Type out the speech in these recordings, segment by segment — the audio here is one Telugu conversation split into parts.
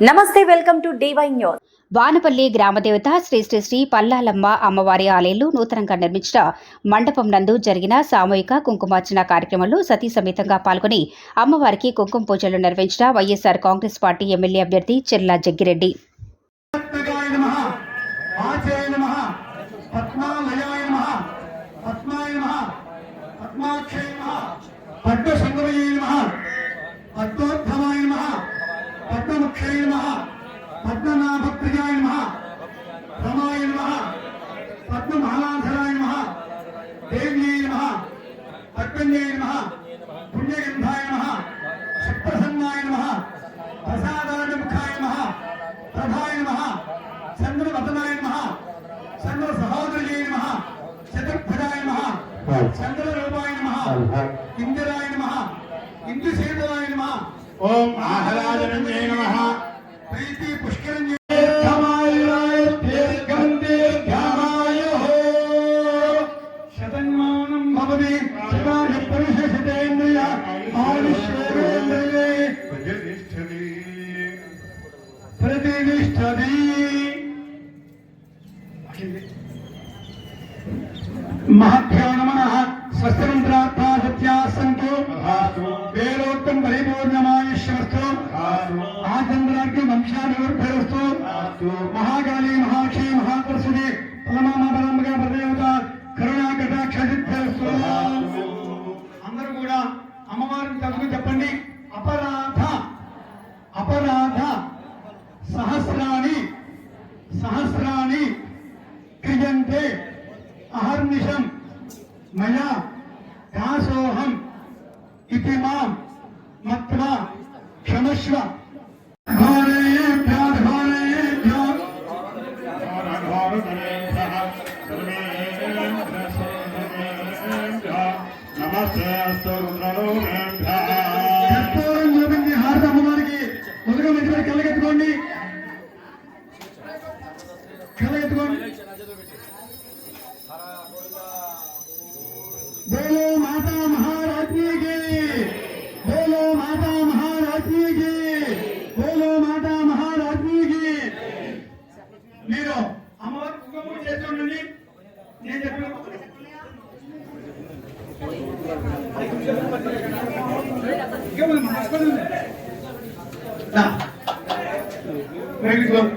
నమస్తే welcome to DY news. Vanapalli గ్రామదేవత శ్రీ శ్రీ శ్రీ పల్లాలమ్మ అమ్మవారి ఆలయంలో నూతనంగా నిర్మించిన మండపం నందు జరిగిన సామూహిక కుంకుమార్చన కార్యక్రమంలో సతీ సమేతంగా పాల్గొని అమ్మవారికి కుంకుమ పూజలు నిర్వహించిన వైఎస్సార్ కాంగ్రెస్ పార్టీ ఎమ్మెల్యే అభ్యర్థి చెల్లా జగ్గిరెడ్డి పద్మగాయ నమ ఆచాయ నమ పద్మాలయాయ నమ పద్మాయ నమ పద్మాక్షయ నమ పద్మసంగమయ నమ పద్మోత్తమాయ నమ పద్మముఖ్యై నమ పద్మనాభప్రియాయ నమ రమాయ నమ పద్మమాలాధరాయ నమ దేవ్యై నమ పద్మన్యై నమ పుణ్యగంధాయ నమ సుప్రసన్నాయ నమ ప్రసాదానముఖాయ నమ ప్రభాయ నమ చంద్రవదనాయ నమ చంద్ర సహోదరుజయ నమ చతుర్భుజాయ నమ చంద్రరూపాయ నమ ఇందిరాయ నమ ఇందుసేవాయ నమ ఓం ఆహ్లాదనందే నమః. ప్రీతి పుష్కరంజయ సత్యా సంతో. తథాస్తు వేదోక్తం పరిపూర్ణమాయుష్యమస్తు. తథాస్తు ఆచంద్రాగ్ని వంశాభివృద్ధిరస్తు తథాస్తు మహాకాళీ మహాక్షి మహాపరశుడి పరమామపరంగా ప్రదేవత కరుణా కటాక్షిద్భ్యస్తు అందరూ కూడా అమ్మవారిని తలుచుకుని చెప్పండి. అపరాధ. అపరాధ. సహస్రాణి మయా దాసోహం ఇతి మాం మత్వా క్షమస్వ నమస్తే అస్తు రుద్రలోకేభ్యः కర్పూరం చూపించి আমার উপমূল যেহেতু নিয়ে কেমন না ভেরি গুড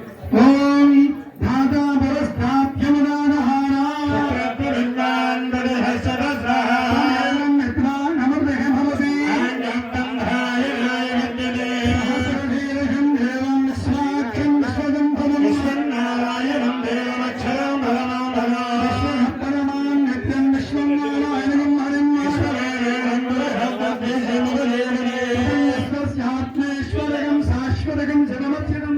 হচ্ছে না